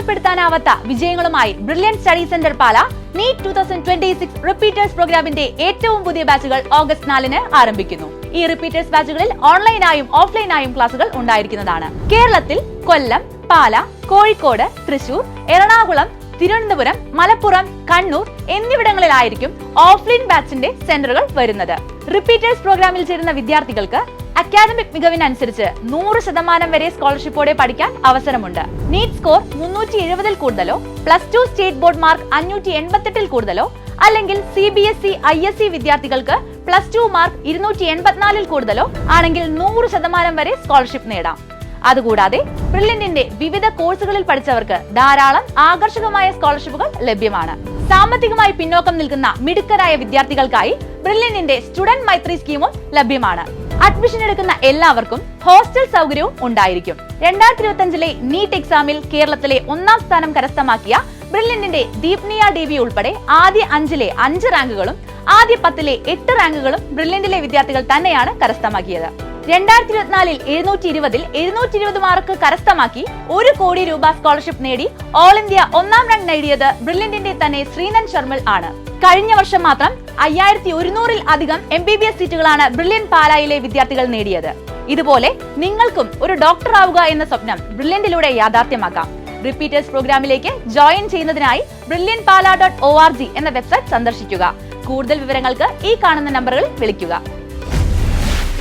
താരതമ്യപ്പെടുത്താനാവാത്ത വിജയങ്ങളുമായി Brilliant study centre Pala NEET two thousand twenty six repeaters പ്രോഗ്രാമിന്റെ ഏറ്റവും പുതിയ ബാച്ചുകൾ August നാലിന് ആരംഭിക്കുന്നു. ഈ റിപ്പീറ്റേഴ്സ് ബാച്ചുകളിൽ ഓൺലൈനായും ഓഫ്ലൈനായും ക്ലാസുകൾ ഉണ്ടായിരിക്കുന്നതാണ്. കേരളത്തിൽ കൊല്ലം പാല കോഴിക്കോട് തൃശൂർ എറണാകുളം തിരുവനന്തപുരം മലപ്പുറം കണ്ണൂർ എന്നിവിടങ്ങളിലായിരിക്കും ഓഫ്ലൈൻ ബാച്ചിന്റെ സെന്ററുകൾ വരുന്നത്. റിപ്പീറ്റേഴ്സ് പ്രോഗ്രാമിൽ ചേരുന്ന വിദ്യാർത്ഥികൾക്ക് അക്കാദമിക് മികവിനനുസരിച്ച് നൂറ് ശതമാനം വരെ സ്കോളർഷിപ്പോടെ പഠിക്കാൻ അവസരമുണ്ട്. നീറ്റ് സ്കോർ മുന്നൂറ്റി എഴുപതിൽ കൂടുതലോ plus two state board mark അഞ്ഞൂറ്റി എൺപത്തെട്ടിൽ കൂടുതലോ അല്ലെങ്കിൽ C B S E I S വിദ്യാർത്ഥികൾക്ക് പ്ലസ് ടു മാർക്ക് ഇരുന്നൂറ്റി എൺപത്തിനാലിൽ കൂടുതലോ ആണെങ്കിൽ നൂറ് ശതമാനം വരെ സ്കോളർഷിപ്പ് നേടാം. അതുകൂടാതെ ബ്രില്യന്റിന്റെ വിവിധ കോഴ്സുകളിൽ പഠിച്ചവർക്ക് ധാരാളം ആകർഷകമായ സ്കോളർഷിപ്പുകൾ ലഭ്യമാണ്. സാമ്പത്തികമായി പിന്നോക്കം നിൽക്കുന്ന മിടുക്കരായ വിദ്യാർത്ഥികൾക്കായി ബ്രില്യന്റിന്റെ സ്റ്റുഡന്റ് മൈത്രി സ്കീമും ലഭ്യമാണ്. അഡ്മിഷൻ എടുക്കുന്ന എല്ലാവർക്കും ഹോസ്റ്റൽ സൗകര്യവും ഉണ്ടായിരിക്കും. രണ്ടായിരത്തി ഇരുപത്തി അഞ്ചിലെ നീറ്റ് എക്സാമിൽ കേരളത്തിലെ ഒന്നാം സ്ഥാനം കരസ്ഥമാക്കിയ ബ്രില്യന്റിന്റെ ദീപ്നിയ ദേവി ഉൾപ്പെടെ ആദ്യ അഞ്ചിലെ അഞ്ച് റാങ്കുകളും ആദ്യ പത്തിലെ എട്ട് റാങ്കുകളും ബ്രില്യന്റിലെ വിദ്യാർത്ഥികൾ തന്നെയാണ് കരസ്ഥമാക്കിയത്. രണ്ടായിരത്തി ഇരുപത്തിനാലിൽ എഴുന്നൂറ്റി ഇരുപതിൽ എഴുന്നൂറ്റി ഇരുപത് മാർക്ക് കരസ്ഥമാക്കി ഒരു കോടി രൂപ സ്കോളർഷിപ്പ് നേടി ഓൾ ഇന്ത്യ ഒന്നാം റാങ്ക് നേടിയത് ബ്രില്യന്റിന്റെ തന്നെ ശ്രീനൻ ശർമ്മൽ ആണ്. കഴിഞ്ഞ വർഷം മാത്രം അയ്യായിരത്തി ഒരുന്നൂറിൽ അധികം എം ബി ബി എസ് സീറ്റുകളാണ് ബ്രില്യൻ പാലായിലെ വിദ്യാർത്ഥികൾ നേടിയത്. ഇതുപോലെ നിങ്ങൾക്കും ഒരു ഡോക്ടർ ആവുക എന്ന സ്വപ്നം ബ്രില്യന്റിലൂടെ യാഥാർത്ഥ്യമാക്കാം. റിപ്പീറ്റേഴ്സ് പ്രോഗ്രാമിലേക്ക് ജോയിൻ ചെയ്യുന്നതിനായി Brilliant Pala dot O R G എന്ന വെബ്സൈറ്റ് സന്ദർശിക്കുക. കൂടുതൽ വിവരങ്ങൾക്ക് ഈ കാണുന്ന നമ്പറുകളിൽ വിളിക്കുക.